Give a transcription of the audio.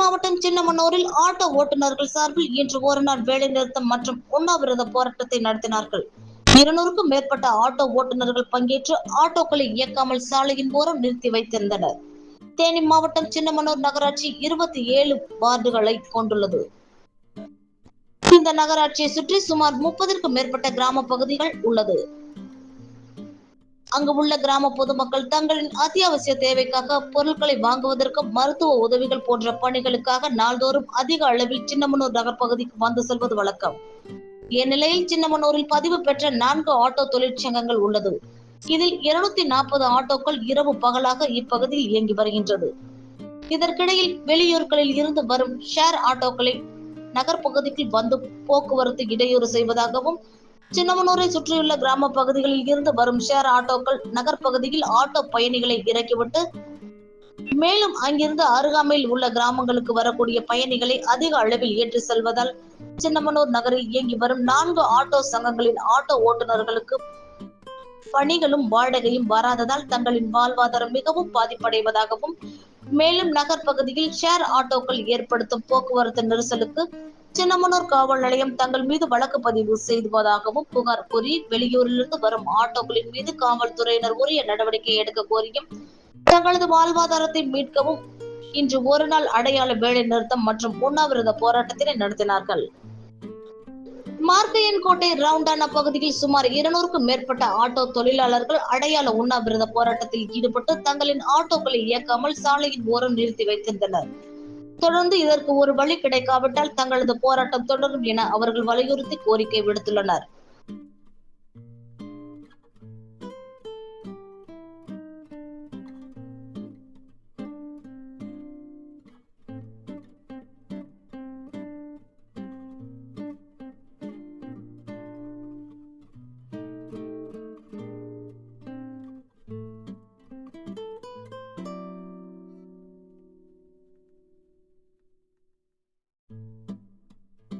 மாவட்டம் சின்னமனூரில் ஆட்டோ ஓட்டுநர்கள் சார்பில் இன்று ஒரு நாள் வேலைநிறுத்தம் மற்றும் உண்ணாவிரத போராட்டத்தை நடத்தினார்கள். இருநூறுக்கும் மேற்பட்ட ஆட்டோ ஓட்டுநர்கள் பங்கேற்று ஆட்டோக்களை இயக்காமல் சாலையின் ஓரம் நிறுத்தி வைத்திருந்தனர். தேனி மாவட்டம் சின்னமனூர் நகராட்சி இருபத்தி ஏழு வார்டுகளை கொண்டுள்ளது. இந்த நகராட்சியை சுற்றி சுமார் முப்பதற்கும் மேற்பட்ட கிராம பகுதிகள் உள்ளது. அங்கு உள்ள கிராம பொதுமக்கள் தங்களின் அத்தியாவசிய தேவைக்காக பொருட்களை வாங்குவதற்கும் மருத்துவ உதவிகள் போன்ற பணிகளுக்காக நாள்தோறும் அதிக அளவில் சின்னமனூர் நகர் பகுதிக்கு வந்து செல்வது வழக்கம். இந்நிலையில் சின்னமனூரில் பதிவு பெற்ற நான்கு ஆட்டோ தொழிற்சங்கங்கள் உள்ளது. இதில் இருநூத்தி நாற்பது ஆட்டோக்கள் இரவு பகலாக இப்பகுதியில் இயங்கி வருகின்றது. இதற்கிடையில் வெளியூர்களில் இருந்து வரும் ஷேர் ஆட்டோக்களை நகர் பகுதிக்கு வந்து போக்குவரத்து இடையூறு செய்வதாகவும் சின்னமனூரை சுற்றியுள்ள கிராம பகுதிகளில் இருந்து வரும் ஷேர் ஆட்டோக்கள் நகர் பகுதியில் ஆட்டோ பயணிகளை இறக்கிவிட்டு மேலும் அங்கிருந்து அருகாமையில் உள்ள கிராமங்களுக்கு வரக்கூடிய பயணிகளை அதிக அளவில் ஏற்றி செல்வதால் சின்னமனூர் நகரில் இயங்கி வரும் நான்கு ஆட்டோ சங்கங்களின் ஆட்டோ ஓட்டுநர்களுக்கு பணிகளும் வாடகையும் வராததால் தங்களின் வாழ்வாதாரம் மிகவும் பாதிப்படைவதாகவும் மேலும் நகர் பகுதியில் ஷேர் ஆட்டோக்கள் ஏற்படுத்தும் போக்குவரத்து நெரிசலுக்கு சின்னமனூர் காவல் நிலையம் தங்கள் மீது வழக்கு பதிவு செய்துவதாகவும் புகார் கூறி வெளியூரிலிருந்து வரும் ஆட்டோக்களின் மீது காவல்துறையினர் உரிய நடவடிக்கை எடுக்க கோரியும் தங்களது வாழ்வாதாரத்தை மீட்கவும் இன்று ஒரு நாள் அடையாள வேலை நிறுத்தம் மற்றும் உண்ணாவிரத போராட்டத்தினை நடத்தினார்கள். மார்க்கையன்கோட்டை ரவுண்டான பகுதியில் சுமார் இருநூறுக்கும் மேற்பட்ட ஆட்டோ தொழிலாளர்கள் அடையாள உண்ணாவிரத போராட்டத்தில் ஈடுபட்டு தங்களின் ஆட்டோக்களை இயக்காமல் சாலையின் ஓரம் நிறுத்தி வைத்திருந்தனர். தொடர்ந்து இதற்கு ஒரு வழி கிடைக்காவிட்டால் தங்களது போராட்டம் தொடரும் என அவர்கள் வலியுறுத்தி கோரிக்கை விடுத்துள்ளனர்.